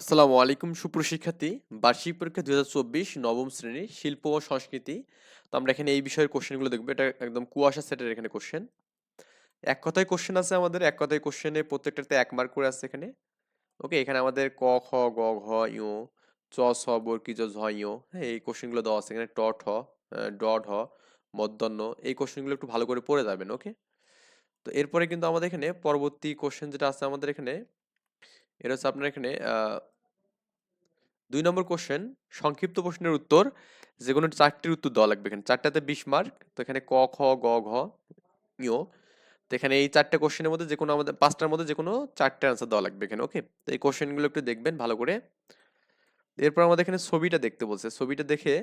আসসালামু আলাইকুম সুপ্রশিক্ষার্থী বার্ষিক পরীক্ষা দু হাজার চব্বিশ নবম শ্রেণি শিল্প ও সংস্কৃতি। তো আমরা এখানে এই বিষয়ের কোশ্চেনগুলো দেখব। এটা একদম কুয়াশা সেটের এখানে কোশ্চেন এক কথায় কোশ্চেন আছে আমাদের। এক কথায় কোশ্চেনে প্রত্যেকটাতে এক মার্ক করে আছে এখানে। ওকে এখানে আমাদের ক, খ, গ, ঘ ইউ চ ছ বর্কি জ, ঝ ইউ হ্যাঁ এই কোশ্চেনগুলো দেওয়া আছে। এখানে ট, ঠ ড, ঢ, মধ্যাহ্ন, এই কোশ্চেনগুলো একটু ভালো করে পড়ে যাবেন ওকে তো এরপরে কিন্তু আমাদের এখানে পরবর্তী কোশ্চেন যেটা আছে আমাদের এখানে এটা হচ্ছে আপনার এখানে দুই নম্বর কোশ্চেন সংক্ষিপ্ত প্রশ্নের উত্তর যে কোনো চারটির উত্তর দেওয়া লাগবে এখানে। চারটাতে বিশ মার্ক তো এখানে ক, খ, গ, ঘ ইয় তো এখানে এই চারটে কোশ্চেনের মধ্যে যে কোনো আমাদের, পাঁচটার মধ্যে যে কোনো চারটে আনসার দেওয়া লাগবে এখানে ওকে তো এই কোশ্চেনগুলো একটু দেখবেন ভালো করে। এরপর আমাদের এখানে ছবিটা দেখতে বলছে। ছবিটা দেখে,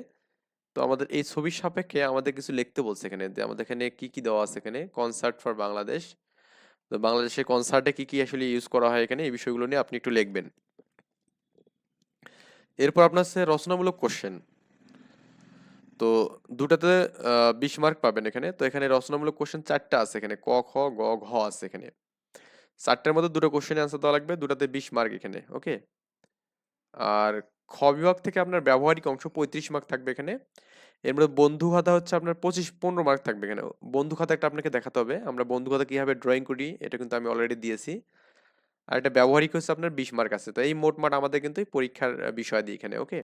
তো আমাদের এই ছবির সাপেক্ষে আমাদের কিছু লিখতে বলছে এখানে, যে আমাদের এখানে কি কি দেওয়া আছে এখানে? কনসার্ট ফর বাংলাদেশ তো বাংলাদেশের কনসার্টে কি কি আসলে ইউজ করা হয় এখানে? এই বিষয়গুলো নিয়ে আপনি একটু লিখবেন। এরপর আপনার হচ্ছে রচনামূলক কোশ্চেন তো দুটাতে বিশ মার্ক পাবেন এখানে। তো এখানে রচনামূলক কোশ্চেন চারটা আছে এখানে। ক, খ, গ, ঘ আছে এখানে। চারটার মধ্যে দুটো কোশ্চেন অ্যান্সার দেওয়া লাগবে। দুটাতে বিশ মার্ক এখানে ওকে আর খ বিভাগ থেকে আপনার ব্যবহারিক অংশ পঁয়ত্রিশ মার্ক থাকবে এখানে। এর মধ্যে বন্ধু খাতা হচ্ছে আপনার পঁচিশ, পনেরো মার্ক থাকবে এখানে। বন্ধু খাতা একটা আপনাকে দেখাতে হবে। আমরা বন্ধু খাতা কীভাবে ড্রয়িং করি, এটা কিন্তু আমি অলরেডি দিয়েছি। আর এটা ব্যবহারিক হচ্ছে আপনার বিশ মার্ক আছে। তো এই মোট মাঠ আমাদের কিন্তু পরীক্ষার বিষয় দিয়ে এখানে ওকে